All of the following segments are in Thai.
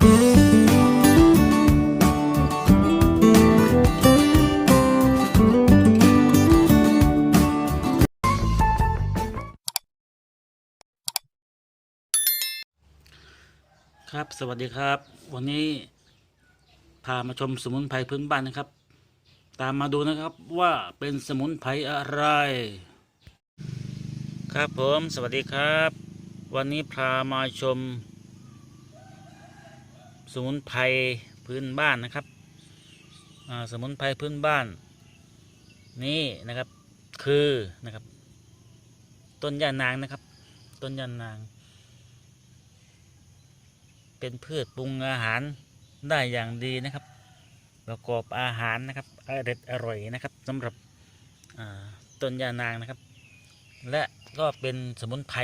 ครับ สวัสดีครับ วันนี้พามาชมสมุนไพรพื้นบ้านนะครับ ตามมาดูนะครับว่าเป็นสมุนไพรอะไร ครับผม สวัสดีครับ วันนี้พามาชม สมุนไพรพื้นบ้านนะครับสมุนไพรพื้นบ้าน นี่นะครับคือนะครับ ต้นยานางนะครับ ต้นยานาง เป็นพืชปรุงอาหารได้อย่างดีนะครับ ประกอบอาหารนะครับอร่อยอร่อยนะครับสำหรับต้นยานางนะครับ และก็เป็นสมุนไพร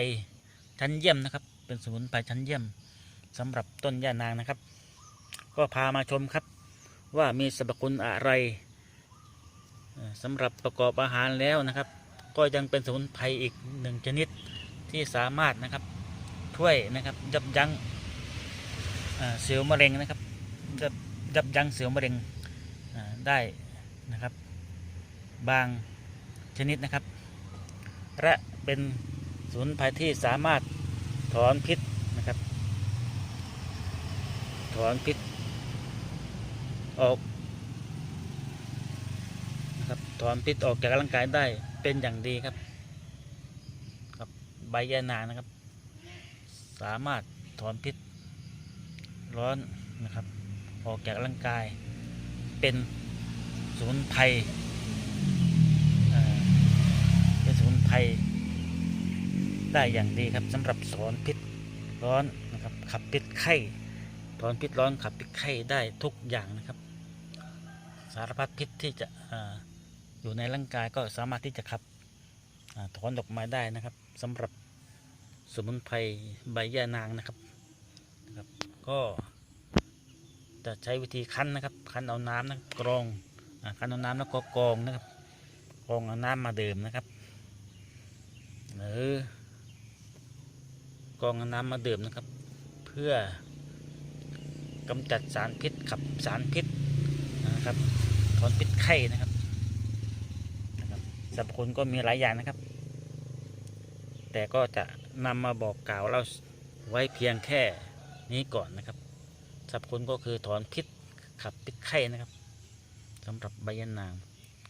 ชั้นเยี่ยมนะครับ เป็นสมุนไพรชั้นเยี่ยมสำหรับต้นยานางนะครับ ก็พามาชมครับ ว่ามีสรรพคุณอะไรสำหรับประกอบอาหารแล้วนะครับ ก็ยังเป็นสมุนไพรอีกหนึ่งชนิดที่สามารถนะครับช่วยนะครับยับยั้งเซลล์มะเร็งนะครับจะยับยั้งเซลล์มะเร็งได้นะครับ บางชนิดนะครับ และเป็นสมุนไพรที่สามารถถอนพิษนะครับ ถอนพิษ ออกนะครับถอนพิษออกจากร่างกายได้เป็นอย่างดีครับ ครับใบยะนานะครับ สามารถถอนพิษร้อนนะครับ ออกจากร่างกาย เป็นสมุนไพรเอ่อเป็นสมุนไพรได้อย่างดีครับสำหรับสอนพิษร้อนนะครับขับพิษไข้ถอนพิษร้อนขับพิษไข้ได้ทุกอย่างนะครับ สารพัดพิษที่จะอยู่ในร่างกายก็สามารถที่จะขับอถอนออกมาได้นะครับสำหรับสมุนไพรใบย่านางนะครับ ก็จะใช้วิธีคั้นนะครับ คั้นเอาน้ำนะกรองคั้นเอาน้ำแล้วก็กรองนะครับกรองเอาน้ำมาดื่มนะครับหรือกรองเอาน้ำมาดื่มนะครับ เพื่อกำจัดสารพิษขับสารพิษ นะครับถอนพิษไข้นะครับนะครับสรรพคุณก็มีหลายอย่างนะครับ แต่ก็จะนำมาบอกกล่าวเราไว้เพียงแค่นี้ก่อนนะครับสรรพคุณก็คือถอนพิษขับพิษไข้นะครับสำหรับใบยะนาง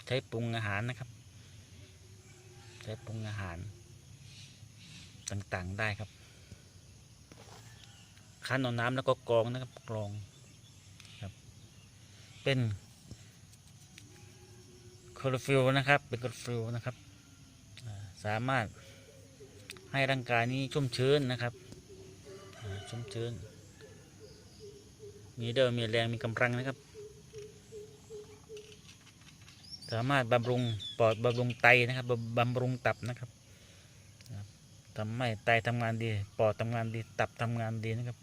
ใช้ปรุงอาหารนะครับ ใช้ปรุงอาหารต่างๆได้ครับคั้นเอาน้ำแล้วก็กรองนะครับกรองครับ เป็น คลอโรฟิลนะครับ เป็นคลอโรฟิลนะครับ สามารถให้ร่างกายนี้ชุ่มชื้นนะครับ ชุ่มชื้น มีเดิมมีแรงมีกำลังนะครับ สามารถบำรุงปอดบำรุงไตนะครับบำรุงตับนะครับครับทำให้ไตทำงานดี ปอดทำงานดี ตับทำงานดีนะครับ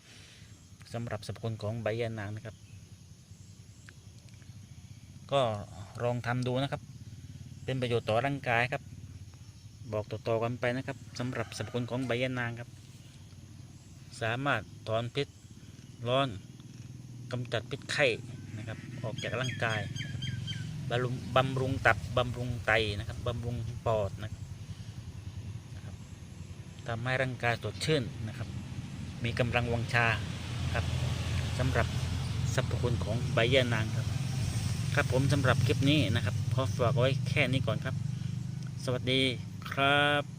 สำหรับสรรพคุณของใบยานางนะครับ ก็ลองทำดูนะครับ เป็นประโยชน์ต่อร่างกายครับ บอกต่อๆกันไปนะครับสำหรับสรรพคุณของใบยานางครับ สามารถถอนพิษร้อนกำจัดพิษไข้นะครับ ออกจากร่างกายบำรุงบำรุงตับบำรุงไตนะครับบำรุงปอดนะครับนะครับทำให้ร่างกายสดชื่นนะครับ มีกำลังวังชาครับสำหรับสรรพคุณของใบยะนางครับ ครับผมสำหรับคลิปนี้นะครับขอฝากไว้แค่นี้ก่อนครับ สวัสดีครับ